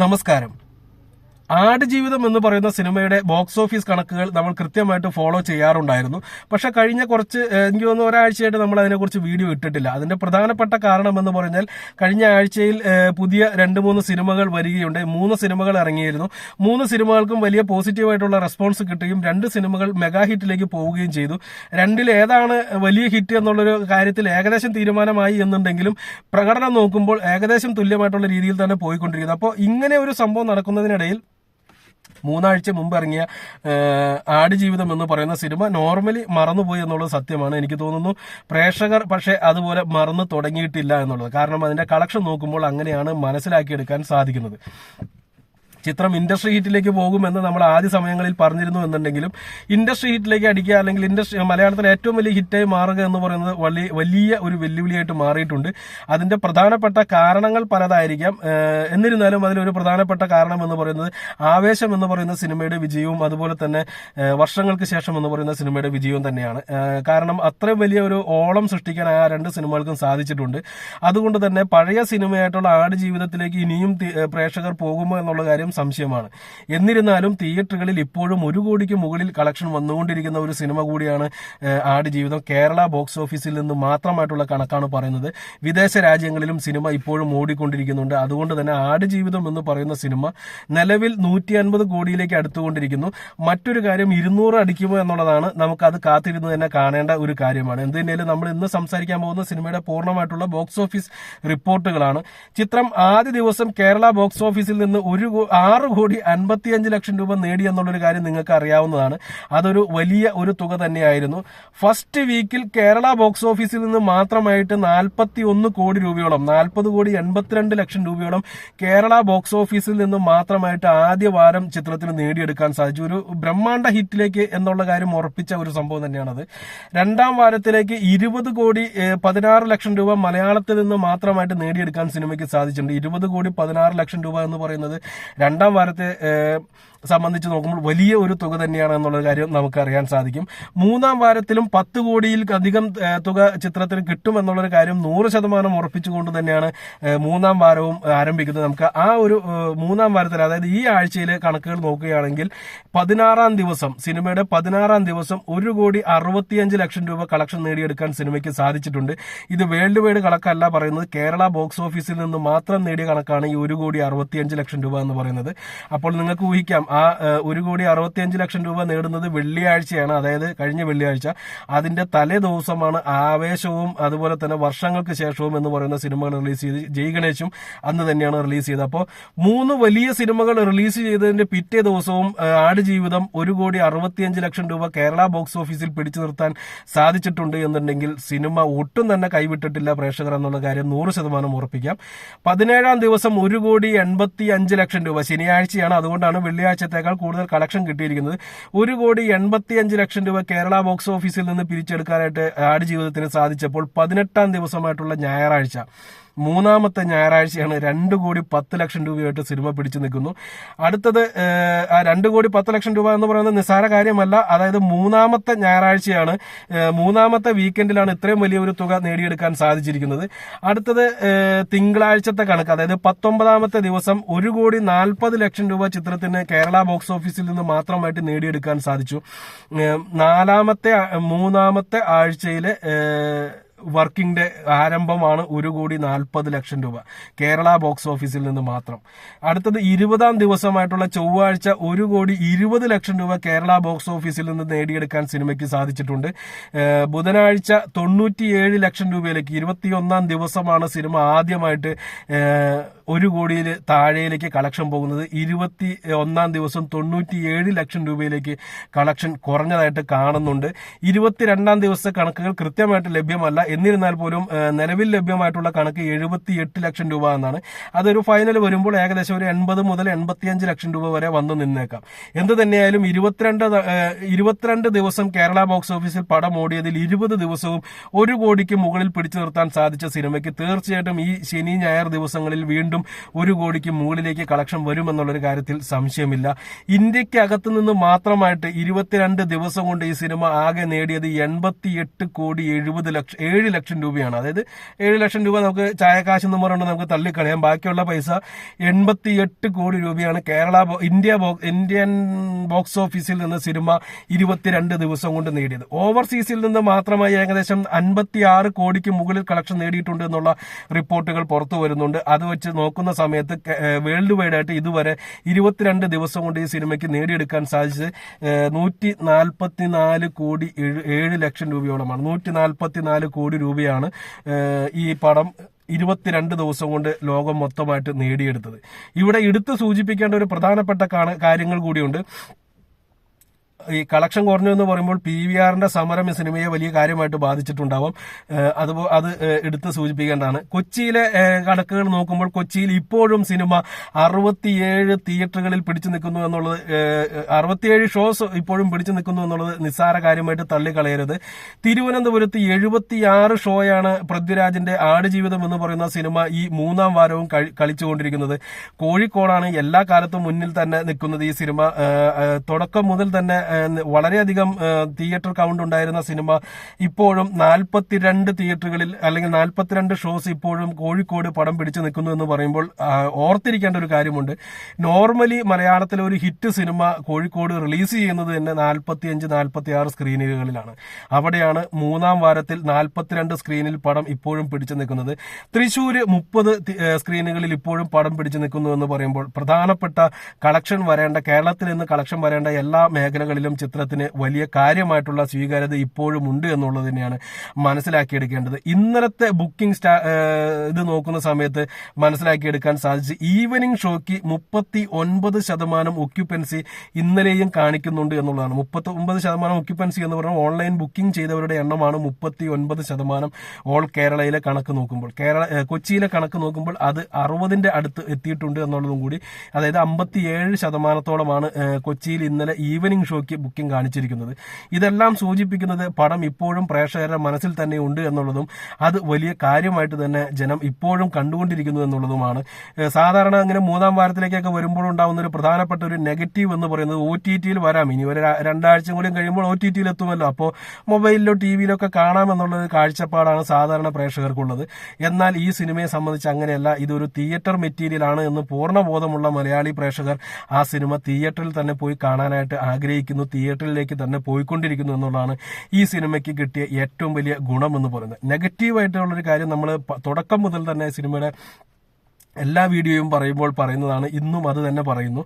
നമസ്കാരം. ആടുജീവിതം എന്ന് പറയുന്ന സിനിമയുടെ ബോക്സ് ഓഫീസ് കണക്കുകൾ നമ്മൾ കൃത്യമായിട്ട് ഫോളോ ചെയ്യാറുണ്ടായിരുന്നു. പക്ഷെ കഴിഞ്ഞ കുറച്ച് എനിക്ക് തോന്നുന്നു ഒരാഴ്ചയായിട്ട് നമ്മൾ അതിനെക്കുറിച്ച് വീഡിയോ ഇട്ടിട്ടില്ല. അതിന്റെ പ്രധാനപ്പെട്ട കാരണം എന്ന് പറഞ്ഞാൽ കഴിഞ്ഞ ആഴ്ചയിൽ പുതിയ രണ്ട് മൂന്ന് സിനിമകൾ വരികയുണ്ട് മൂന്ന് സിനിമകൾ ഇറങ്ങിയിരുന്നു. മൂന്ന് സിനിമകൾക്കും വലിയ പോസിറ്റീവായിട്ടുള്ള റെസ്പോൺസ് കിട്ടുകയും രണ്ട് സിനിമകൾ മെഗാ ഹിറ്റിലേക്ക് പോവുകയും ചെയ്തു. രണ്ടിൽ ഏതാണ് വലിയ ഹിറ്റ് എന്നുള്ളൊരു കാര്യത്തിൽ ഏകദേശം തീരുമാനമായി എന്നുണ്ടെങ്കിലും പ്രകടനം നോക്കുമ്പോൾ ഏകദേശം തുല്യമായിട്ടുള്ള രീതിയിൽ തന്നെ പോയിക്കൊണ്ടിരിക്കുന്നത് അപ്പോൾ ഇങ്ങനെ ഒരു സംഭവം നടക്കുന്നതിനിടയിൽ മൂന്നാഴ്ച മുമ്പ് ഇറങ്ങിയ ആടുജീവിതം എന്ന് പറയുന്ന സിനിമ നോർമലി മറന്നുപോയി എന്നുള്ളത് സത്യമാണ്. എനിക്ക് തോന്നുന്നു പ്രേക്ഷകർ പക്ഷേ അതുപോലെ മറന്നു തുടങ്ങിയിട്ടില്ല എന്നുള്ളത്. കാരണം അതിന്റെ കളക്ഷൻ നോക്കുമ്പോൾ അങ്ങനെയാണ് മനസ്സിലാക്കിയെടുക്കാൻ സാധിക്കുന്നത്. ചിത്രം ഇൻഡസ്ട്രി ഹിറ്റിലേക്ക് പോകുമെന്ന് നമ്മൾ ആദ്യ സമയങ്ങളിൽ പറഞ്ഞിരുന്നു എന്നുണ്ടെങ്കിലും ഇൻഡസ്ട്രി ഹിറ്റിലേക്ക് അടിക്കുക അല്ലെങ്കിൽ ഇൻഡസ്ട്രി മലയാളത്തിലെ ഏറ്റവും വലിയ ഹിറ്റായി മാറുക എന്ന് പറയുന്നത് വലിയ വലിയ ഒരു വെല്ലുവിളിയായിട്ട് മാറിയിട്ടുണ്ട്. അതിന്റെ പ്രധാനപ്പെട്ട കാരണങ്ങൾ പലതായിരിക്കാം. എന്നിരുന്നാലും അതിലൊരു പ്രധാനപ്പെട്ട കാരണം എന്ന് പറയുന്നത് ആവേശം എന്ന് പറയുന്ന സിനിമയുടെ വിജയവും അതുപോലെ തന്നെ വർഷങ്ങൾക്ക് ശേഷം എന്ന് പറയുന്ന സിനിമയുടെ വിജയവും തന്നെയാണ്. കാരണം അത്രയും വലിയ ഒരു ഓളം സൃഷ്ടിക്കാൻ ആ രണ്ട് സിനിമകൾക്കും സാധിച്ചിട്ടുണ്ട്. അതുകൊണ്ട് തന്നെ പഴയ സിനിമയായിട്ടുള്ള ആട് ജീവിതത്തിലേക്ക് ഇനിയും പ്രേക്ഷകർ പോകുമോ എന്നുള്ള കാര്യം സംശയമാണ്. എന്നിരുന്നാലും തിയേറ്ററുകളിൽ ഇപ്പോഴും ഒരു കോടിക്ക് മുകളിൽ കളക്ഷൻ വന്നുകൊണ്ടിരിക്കുന്ന ഒരു സിനിമ കൂടിയാണ് ആട് ജീവിതം. കേരള ബോക്സ് ഓഫീസിൽ നിന്ന് മാത്രമായിട്ടുള്ള കണക്കാണ് പറയുന്നത്. വിദേശ രാജ്യങ്ങളിലും സിനിമ ഇപ്പോഴും ഓടിക്കൊണ്ടിരിക്കുന്നുണ്ട്. അതുകൊണ്ട് തന്നെ ആട് ജീവിതം എന്ന് പറയുന്ന സിനിമ നിലവിൽ നൂറ്റി അൻപത് കോടിയിലേക്ക് അടുത്തുകൊണ്ടിരിക്കുന്നു. മറ്റൊരു കാര്യം ഇരുന്നൂറ് അടിക്കുമോ എന്നുള്ളതാണ് നമുക്കത് കാത്തിരുന്ന് തന്നെ കാണേണ്ട ഒരു കാര്യമാണ്. എന്തിനേലും നമ്മൾ ഇന്ന് സംസാരിക്കാൻ പോകുന്ന സിനിമയുടെ പൂർണമായിട്ടുള്ള ബോക്സ് ഓഫീസ് റിപ്പോർട്ടുകളാണ്. ചിത്രം ആദ്യ ദിവസം കേരള ബോക്സ് ഓഫീസിൽ നിന്ന് ഒരു ആറ് കോടി അൻപത്തിയഞ്ച് ലക്ഷം രൂപ നേടി എന്നുള്ളൊരു കാര്യം നിങ്ങൾക്ക് അറിയാവുന്നതാണ് അതൊരു വലിയ ഒരു തുക തന്നെയായിരുന്നു. ഫസ്റ്റ് വീക്കിൽ കേരള ബോക്സ് ഓഫീസിൽ നിന്ന് മാത്രമായിട്ട് നാൽപ്പത്തി ഒന്ന് കോടി രൂപയോളം നാൽപ്പത് കോടി എൺപത്തിരണ്ട് ലക്ഷം രൂപയോളം കേരള ബോക്സ് ഓഫീസിൽ നിന്ന് മാത്രമായിട്ട് ആദ്യ വാരം ചിത്രത്തിന് നേടിയെടുക്കാൻ സാധിച്ചു. ഒരു ബ്രഹ്മാണ്ട ഹിറ്റിലേക്ക് എന്നുള്ള കാര്യം ഉറപ്പിച്ച ഒരു സംഭവം തന്നെയാണത്. രണ്ടാം വാരത്തിലേക്ക് ഇരുപത് കോടി പതിനാറ് ലക്ഷം രൂപ മലയാളത്തിൽ നിന്ന് മാത്രമായിട്ട് നേടിയെടുക്കാൻ സിനിമയ്ക്ക് സാധിച്ചിട്ടുണ്ട്. ഇരുപത് കോടി പതിനാറ് ലക്ഷം രൂപ എന്ന് പറയുന്നത് രണ്ടാം വാരത്തെ സംബന്ധിച്ച് നോക്കുമ്പോൾ വലിയ ഒരു തുക തന്നെയാണ് എന്നുള്ള കാര്യം നമുക്ക് അറിയാൻ സാധിക്കും. മൂന്നാം വാരത്തിലും പത്ത് കോടിയിൽ അധികം തുക ചിത്രത്തിന് കിട്ടുമെന്നുള്ളൊരു കാര്യം നൂറ് ശതമാനം ഉറപ്പിച്ചുകൊണ്ട് തന്നെയാണ് മൂന്നാം വാരവും ആരംഭിക്കുന്നത്. നമുക്ക് ആ ഒരു മൂന്നാം വാരത്തിൽ അതായത് ഈ ആഴ്ചയിലെ കണക്കുകൾ നോക്കുകയാണെങ്കിൽ പതിനാറാം ദിവസം സിനിമയുടെ പതിനാറാം ദിവസം ഒരു കോടി അറുപത്തിയഞ്ച് ലക്ഷം രൂപ കളക്ഷൻ നേടിയെടുക്കാൻ സിനിമയ്ക്ക് സാധിച്ചിട്ടുണ്ട്. ഇത് വേൾഡ് വൈഡ് കണക്കല്ല പറയുന്നത്. കേരള ബോക്സ് ഓഫീസിൽ നിന്ന് മാത്രം നേടിയ കണക്കാണ് ഈ ഒരു കോടി അറുപത്തിയഞ്ച് ലക്ഷം രൂപ എന്ന് പറയുന്നത്. അപ്പോൾ നിങ്ങൾക്ക് ഊഹിക്കാം ആ ഒരു കോടി അറുപത്തിയഞ്ച് ലക്ഷം രൂപ നേടുന്നത് വെള്ളിയാഴ്ചയാണ്. അതായത് കഴിഞ്ഞ വെള്ളിയാഴ്ച. അതിന്റെ തലേ ദിവസമാണ് ആവേശവും അതുപോലെ തന്നെ വർഷങ്ങൾക്ക് ശേഷവും എന്ന് പറയുന്ന സിനിമകൾ റിലീസ് ചെയ്ത് ജയ് ഗണേശും അന്ന് തന്നെയാണ് റിലീസ് ചെയ്തത്. അപ്പോൾ മൂന്ന് വലിയ സിനിമകൾ റിലീസ് ചെയ്തതിന്റെ പിറ്റേ ദിവസവും ആടുജീവിതം ഒരു കോടി അറുപത്തിയഞ്ച് ലക്ഷം രൂപ കേരള ബോക്സ് ഓഫീസിൽ പിടിച്ചു നിർത്താൻ സാധിച്ചിട്ടുണ്ട് എന്നുണ്ടെങ്കിൽ സിനിമ ഒട്ടും തന്നെ കൈവിട്ടിട്ടില്ല പ്രേക്ഷകർ എന്നുള്ള കാര്യം നൂറ് ശതമാനം ഉറപ്പിക്കാം. പതിനേഴാം ദിവസം ഒരു കോടി എൺപത്തി അഞ്ച് ലക്ഷം രൂപ. ശനിയാഴ്ചയാണ്. അതുകൊണ്ടാണ് വെള്ളിയാഴ്ചത്തേക്കാൾ കൂടുതൽ കളക്ഷൻ കിട്ടിയിരിക്കുന്നത്. ഒരു കോടി എൺപത്തി അഞ്ച് ലക്ഷം രൂപ കേരള ബോക്സ് ഓഫീസിൽ നിന്ന് പിരിച്ചെടുക്കാനായിട്ട് ആടുജീവിതത്തിന് സാധിച്ചപ്പോൾ പതിനെട്ടാം ദിവസമായിട്ടുള്ള ഞായറാഴ്ച. മൂന്നാമത്തെ ഞായറാഴ്ചയാണ് രണ്ട് കോടി പത്ത് ലക്ഷം രൂപയായിട്ട് സിനിമ പിടിച്ചു നിൽക്കുന്നു. അടുത്തത് ആ രണ്ട് കോടി പത്ത് ലക്ഷം രൂപ എന്ന് പറയുന്നത് നിസ്സാര കാര്യമല്ല. അതായത് മൂന്നാമത്തെ ഞായറാഴ്ചയാണ് മൂന്നാമത്തെ വീക്കെൻഡിലാണ് ഇത്രയും വലിയൊരു തുക നേടിയെടുക്കാൻ സാധിച്ചിരിക്കുന്നത്. അടുത്തത് തിങ്കളാഴ്ചത്തെ കണക്ക് അതായത് പത്തൊമ്പതാമത്തെ ദിവസം ഒരു കോടി നാൽപ്പത് ലക്ഷം രൂപ ചിത്രത്തിന് കേരള ബോക്സ് ഓഫീസിൽ നിന്ന് മാത്രമായിട്ട് നേടിയെടുക്കാൻ സാധിച്ചു. നാലാമത്തെ മൂന്നാമത്തെ ആഴ്ചയിലെ വർക്കിംഗ് ഡേ ആരംഭമാണ് ഒരു കോടി നാൽപ്പത് ലക്ഷം രൂപ. കേരള ബോക്സ് ഓഫീസിൽ നിന്ന് മാത്രം. അടുത്തത് ഇരുപതാം ദിവസമായിട്ടുള്ള ചൊവ്വാഴ്ച ഒരു കോടി ഇരുപത് ലക്ഷം രൂപ കേരള ബോക്സ് ഓഫീസിൽ നിന്ന് നേടിയെടുക്കാൻ സിനിമയ്ക്ക് സാധിച്ചിട്ടുണ്ട്. ബുധനാഴ്ച തൊണ്ണൂറ്റിയേഴ് ലക്ഷം രൂപയിലേക്ക് ഇരുപത്തിയൊന്നാം ദിവസമാണ് സിനിമ ആദ്യമായിട്ട് ഒരു കോടിയിൽ താഴെയിലേക്ക് കളക്ഷൻ പോകുന്നത് ഇരുപത്തി ഒന്നാം ദിവസം തൊണ്ണൂറ്റിയേഴ് ലക്ഷം രൂപയിലേക്ക് കളക്ഷൻ കുറഞ്ഞതായിട്ട് കാണുന്നുണ്ട്. ഇരുപത്തിരണ്ടാം ദിവസത്തെ കണക്കുകൾ കൃത്യമായിട്ട് ലഭ്യമല്ല. എന്നിരുന്നാൽ പോലും നിലവിൽ ലഭ്യമായിട്ടുള്ള കണക്ക് എഴുപത്തിയെട്ട് ലക്ഷം രൂപ എന്നാണ്. അതൊരു ഫൈനൽ വരുമ്പോൾ ഏകദേശം ഒരു എൺപത് മുതൽ എൺപത്തിയഞ്ച് ലക്ഷം രൂപ വരെ വന്നു നിന്നേക്കാം. എന്ത് തന്നെയായാലും ഇരുപത്തിരണ്ട് ഇരുപത്തിരണ്ട് ദിവസം കേരള ബോക്സ് ഓഫീസിൽ പടം ഓടിയതിൽ ഇരുപത് ദിവസവും ഒരു കോടിക്ക് മുകളിൽ പിടിച്ചു നിർത്താൻ സാധിച്ച സിനിമയ്ക്ക് തീർച്ചയായിട്ടും ഈ ശനി ഞായർ ദിവസങ്ങളിൽ വീണ്ടും ഒരു കോടിക്ക് മുകളിലേക്ക് കളക്ഷൻ വരുമെന്നുള്ളൊരു കാര്യത്തിൽ സംശയമില്ല. ഇന്ത്യക്കകത്ത് നിന്ന് മാത്രമായിട്ട് ഇരുപത്തിരണ്ട് ദിവസം കൊണ്ട് ഈ സിനിമ ആകെ നേടിയത് എൺപത്തിയെട്ട് കോടി എഴുപത് ലക്ഷം ഏഴ് ലക്ഷം രൂപയാണ്. അതായത് ഏഴ് ലക്ഷം രൂപ നമുക്ക് ചായക്കാശ് എന്ന് പറഞ്ഞുകൊണ്ട് നമുക്ക് തള്ളിക്കളയാം. ബാക്കിയുള്ള പൈസ എൺപത്തിയെട്ട് കോടി രൂപയാണ് കേരള ഇന്ത്യ ഇന്ത്യൻ ബോക്സ് ഓഫീസിൽ നിന്ന് സിനിമ ഇരുപത്തിരണ്ട് ദിവസം കൊണ്ട് നേടിയത്. ഓവർസീസിൽ നിന്ന് മാത്രമായി ഏകദേശം അൻപത്തി ആറ് കോടിക്ക് മുകളിൽ കളക്ഷൻ നേടിയിട്ടുണ്ട് എന്നുള്ള റിപ്പോർട്ടുകൾ പുറത്തു വരുന്നുണ്ട്. അത് വെച്ച് നോക്കുന്ന സമയത്ത് വേൾഡ് വൈഡ് ആയിട്ട് ഇതുവരെ ഇരുപത്തിരണ്ട് ദിവസം കൊണ്ട് ഈ സിനിമയ്ക്ക് നേടിയെടുക്കാൻ സാധിച്ചത് നൂറ്റി നാൽപ്പത്തിനാല് കോടി ഏഴ് ലക്ഷം രൂപയോളമാണ്. നൂറ്റി നാൽപ്പത്തിനാല് കോടി രൂപയാണ് ഈ പടം ഇരുപത്തിരണ്ട് ദിവസം കൊണ്ട് ലോകം മൊത്തമായിട്ട് നേടിയെടുത്തത്. ഇവിടെ എടുത്തു സൂചിപ്പിക്കേണ്ട ഒരു പ്രധാനപ്പെട്ട കാര്യങ്ങൾ കൂടിയുണ്ട്. ഈ കളക്ഷൻ കുറഞ്ഞു എന്ന് പറയുമ്പോൾ പി വി ആറിന്റെ സമരം സിനിമയെ വലിയ കാര്യമായിട്ട് ബാധിച്ചിട്ടുണ്ടാവും. അത് അത് എടുത്ത് സൂചിപ്പിക്കേണ്ടതാണ്. കൊച്ചിയിലെ കണക്കുകൾ നോക്കുമ്പോൾ കൊച്ചിയിൽ ഇപ്പോഴും സിനിമ അറുപത്തിയേഴ് തിയേറ്ററുകളിൽ പിടിച്ചു നിൽക്കുന്നു എന്നുള്ളത് അറുപത്തിയേഴ് ഷോസ് ഇപ്പോഴും പിടിച്ചു നിൽക്കുന്നു എന്നുള്ളത് നിസ്സാര കാര്യമായിട്ട് തള്ളിക്കളയരുത്. തിരുവനന്തപുരത്ത് എഴുപത്തിയാറ് ഷോയാണ് പൃഥ്വിരാജിന്റെ ആടുജീവിതം എന്ന് പറയുന്ന സിനിമ ഈ മൂന്നാം വാരവും കളിച്ചുകൊണ്ടിരിക്കുന്നത്. കോഴിക്കോടാണ് എല്ലാ കാലത്തും മുന്നിൽ തന്നെ നിൽക്കുന്നത് ഈ സിനിമ. തുടക്കം മുതൽ തന്നെ വളരെയധികം തിയേറ്റർ കൗണ്ട് ഉണ്ടായിരുന്ന സിനിമ ഇപ്പോഴും നാൽപ്പത്തിരണ്ട് തിയേറ്ററുകളിൽ അല്ലെങ്കിൽ നാൽപ്പത്തിരണ്ട് ഷോസ് ഇപ്പോഴും കോഴിക്കോട് പടം പിടിച്ചു നിൽക്കുന്നു എന്ന് പറയുമ്പോൾ ഓർത്തിരിക്കേണ്ട ഒരു കാര്യമുണ്ട്. നോർമലി മലയാളത്തിലെ ഒരു ഹിറ്റ് സിനിമ കോഴിക്കോട് റിലീസ് ചെയ്യുന്നത് തന്നെ നാൽപ്പത്തിയഞ്ച് നാൽപ്പത്തി ആറ് സ്ക്രീനുകളിലാണ് അവിടെയാണ് മൂന്നാം വാരത്തിൽ നാൽപ്പത്തിരണ്ട് സ്ക്രീനിൽ പടം ഇപ്പോഴും പിടിച്ചു നിൽക്കുന്നത്. തൃശ്ശൂർ മുപ്പത് സ്ക്രീനുകളിൽ ഇപ്പോഴും പടം പിടിച്ചു നിൽക്കുന്നു എന്ന് പറയുമ്പോൾ പ്രധാനപ്പെട്ട കളക്ഷൻ വരേണ്ട കേരളത്തിൽ നിന്ന് കളക്ഷൻ വരേണ്ട എല്ലാ മേഖലകളിലും ചിത്രത്തിന് വലിയ കാര്യമായിട്ടുള്ള സ്വീകാര്യത ഇപ്പോഴും ഉണ്ട് എന്നുള്ളത് തന്നെയാണ് മനസ്സിലാക്കിയെടുക്കേണ്ടത്. ഇന്നലത്തെ ബുക്കിംഗ് സ്റ്റാ ഇത് നോക്കുന്ന സമയത്ത് മനസ്സിലാക്കിയെടുക്കാൻ സാധിച്ചു ഈവനിങ് ഷോയ്ക്ക് മുപ്പത്തി ഒൻപത് ശതമാനം ഒക്യുപ്പൻസി ഇന്നലെയും കാണിക്കുന്നുണ്ട് എന്നുള്ളതാണ്. മുപ്പത്തി ഒമ്പത് ശതമാനം ഒക്യുപ്പൻസി എന്ന് പറഞ്ഞാൽ ഓൺലൈൻ ബുക്കിംഗ് ചെയ്തവരുടെ എണ്ണമാണ് മുപ്പത്തി ഒൻപത് ശതമാനം ഓൾ കേരളയിലെ കണക്ക് നോക്കുമ്പോൾ. കേരള കൊച്ചിയിലെ കണക്ക് നോക്കുമ്പോൾ അത് അറുപതിന്റെ അടുത്ത് എത്തിയിട്ടുണ്ട് എന്നുള്ളതും കൂടി അതായത് അമ്പത്തിയേഴ് ശതമാനത്തോളമാണ് കൊച്ചിയിൽ ഇന്നലെ ഈവനിങ് ഷോയ്ക്ക് ബുക്കിംഗ് കാണിച്ചിരിക്കുന്നത്. ഇതെല്ലാം സൂചിപ്പിക്കുന്നത് പടം ഇപ്പോഴും പ്രേക്ഷകരുടെ മനസ്സിൽ തന്നെ ഉണ്ട് എന്നുള്ളതും അത് വലിയ കാര്യമായിട്ട് തന്നെ ജനം ഇപ്പോഴും കണ്ടുകൊണ്ടിരിക്കുന്നു എന്നുള്ളതുമാണ്. സാധാരണ അങ്ങനെ മൂന്നാം വാരത്തിലേക്കൊക്കെ വരുമ്പോൾ ഉണ്ടാകുന്ന ഒരു പ്രധാനപ്പെട്ട ഒരു നെഗറ്റീവ് എന്ന് പറയുന്നത് ഒ ടി ടിയിൽ വരാം. ഇനി ഒരു രണ്ടാഴ്ച കൂടി കഴിയുമ്പോൾ ഒ ടി ടിയിൽ എത്തുമല്ലോ. അപ്പോൾ മൊബൈലിലോ ടി വിയിലൊക്കെ കാണാമെന്നുള്ള ഒരു കാഴ്ചപ്പാടാണ് സാധാരണ പ്രേക്ഷകർക്കുള്ളത്. എന്നാൽ ഈ സിനിമയെ സംബന്ധിച്ച് അങ്ങനെയല്ല. ഇതൊരു തിയേറ്റർ മെറ്റീരിയൽ ആണ് എന്ന് പൂർണബോധമുള്ള മലയാളി പ്രേക്ഷകർ ആ സിനിമ തിയേറ്ററിൽ തന്നെ പോയി കാണാനായിട്ട് ആഗ്രഹിക്കുന്നു. തിയേറ്ററിലേക്ക് തന്നെ പോയിക്കൊണ്ടിരിക്കുന്നു എന്നുള്ളതാണ് ഈ സിനിമയ്ക്ക് കിട്ടിയ ഏറ്റവും വലിയ ഗുണം എന്ന് പറയുന്നത്. നെഗറ്റീവായിട്ടുള്ളൊരു കാര്യം നമ്മൾ തുടക്കം മുതൽ തന്നെ സിനിമയുടെ എല്ലാ വീഡിയോയും പറയുമ്പോൾ പറയുന്നതാണ് ഇന്നും അത് തന്നെ പറയുന്നു.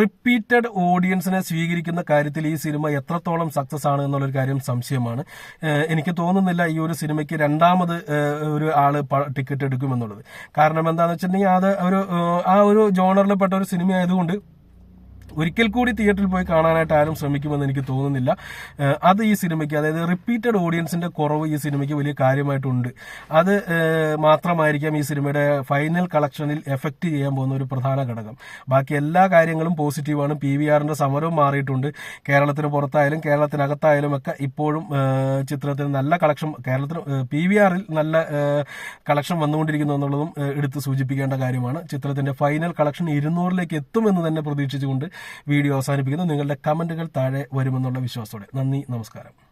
റിപ്പീറ്റഡ് ഓഡിയൻസിനെ സ്വീകരിക്കുന്ന കാര്യത്തിൽ ഈ സിനിമ എത്രത്തോളം സക്സസ് ആണ് എന്നുള്ളൊരു കാര്യം സംശയമാണ്. എനിക്ക് തോന്നുന്നില്ല ഈ ഒരു സിനിമയ്ക്ക് രണ്ടാമത് ഒരു ആൾ ടിക്കറ്റ് എടുക്കുമെന്നുള്ളത്. കാരണം എന്താണെന്ന് വെച്ചിട്ടുണ്ടെങ്കിൽ അത് ഒരു ആ ഒരു ജോണറിൽപ്പെട്ട ഒരു സിനിമ ആയതുകൊണ്ട് ഒരിക്കൽ കൂടി തിയേറ്ററിൽ പോയി കാണാനായിട്ട് ആരും ശ്രമിക്കുമെന്ന് എനിക്ക് തോന്നുന്നില്ല. അത് ഈ സിനിമയ്ക്ക് അതായത് റിപ്പീറ്റഡ് ഓഡിയൻസിന്റെ കുറവ് ഈ സിനിമയ്ക്ക് വലിയ കാര്യമായിട്ടുണ്ട്. അത് മാത്രമായിരിക്കാം ഈ സിനിമയുടെ ഫൈനൽ കളക്ഷനിൽ എഫക്റ്റ് ചെയ്യാൻ പോകുന്ന ഒരു പ്രധാന ഘടകം. ബാക്കി എല്ലാ കാര്യങ്ങളും പോസിറ്റീവാണ് പി വി ആറിന്റെ സമരവും മാറിയിട്ടുണ്ട്. കേരളത്തിന് പുറത്തായാലും കേരളത്തിനകത്തായാലും ഒക്കെ ഇപ്പോഴും ചിത്രത്തിന് നല്ല കളക്ഷൻ കേരളത്തിന് പി വി ആറിൽ നല്ല കളക്ഷൻ വന്നുകൊണ്ടിരിക്കുന്നു എന്നുള്ളതും എടുത്ത് സൂചിപ്പിക്കേണ്ട കാര്യമാണ്. ചിത്രത്തിന്റെ ഫൈനൽ കളക്ഷൻ ഇരുന്നൂറിലേക്ക് എത്തുമെന്ന് തന്നെ പ്രതീക്ഷിച്ചുകൊണ്ട് വീഡിയോ അവസാനിപ്പിക്കുന്നു. നിങ്ങളുടെ കമന്റുകൾ താഴെ വരുമെന്നുള്ള വിശ്വാസത്തോടെ. നന്ദി നമസ്കാരം.